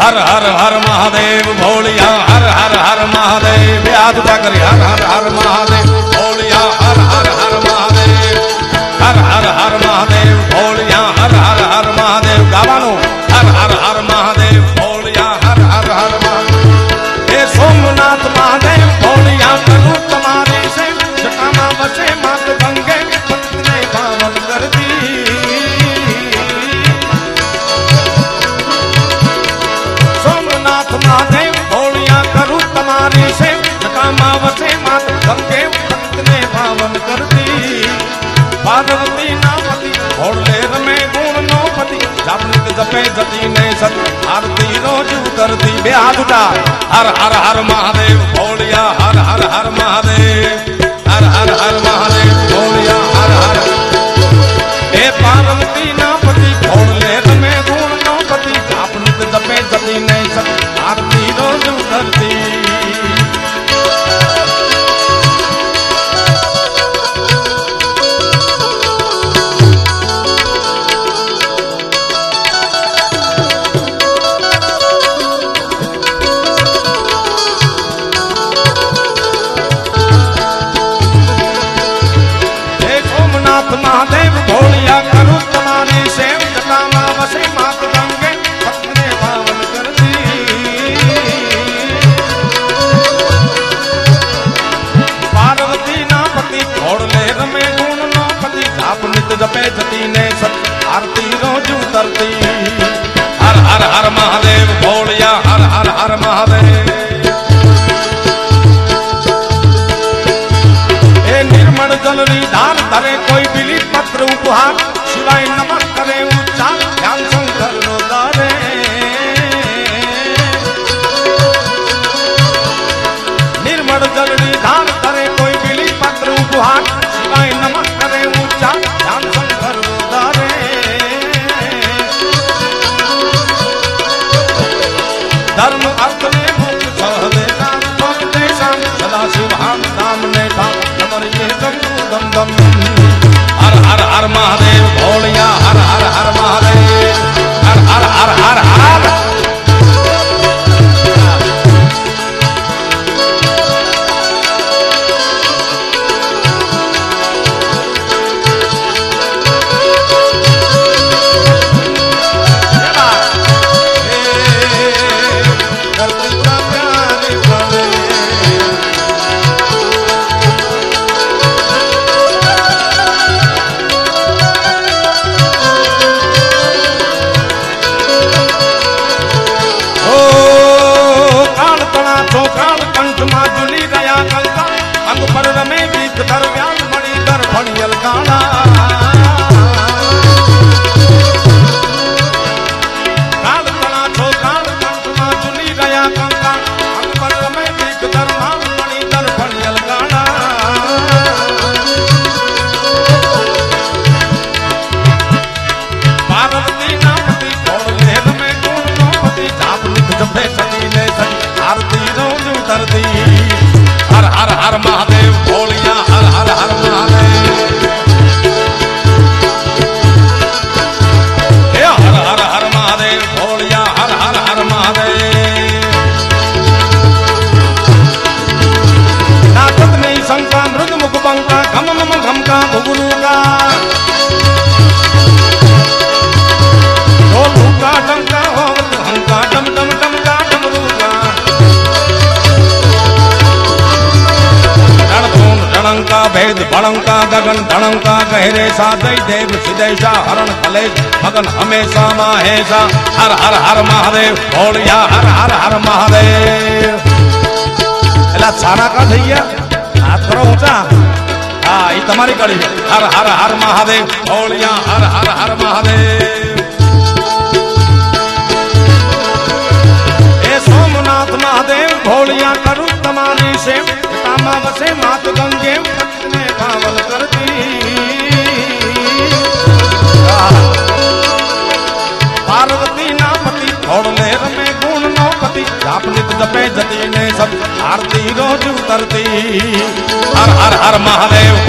हर हर हर महादेव, भोलिया, हर हर हर महादेव याद कर हर हर हर महादेव, भोलिया, हर हर पार्वती नामती और लेर में गुण नौपति जब नित जपे जति ने सत, आरती रोज उतरती। बेहाद उठा हर हर हर महादेव भोलिया हर हर हर महादेव। se ધર્મ અર્થને મુક્ત સહવે નામ સદા શિવ હામ નામ ને ઠામ નમર ધમ ધમ हर हर हर महादेव, भोलिया, हर हर हर महादेव। हर हर हर महादेव, भोलिया, हर हर हर महादेव। नाचत नहीं शंका मृग मुख पंका घम घम घमका घुगुलू का का भेद बड़ों का गगन धड़ों का गहरे देव सिदेशा हरण कलेश, मगन हमेशा महेशा, हर हर हर महादेव भोलिया हर हर हर महादेव। सारा का भैया हाथ करो ऊँचा? हाँ ये तुम्हारी कड़ी हर हर हर महादेव भोलिया हर हर हर महादेव। सोमनाथ महादेव, भोलिया करू तमारी से आप नित जपे जती ने सब आरती रोज उतरती। हर हर हर महादेव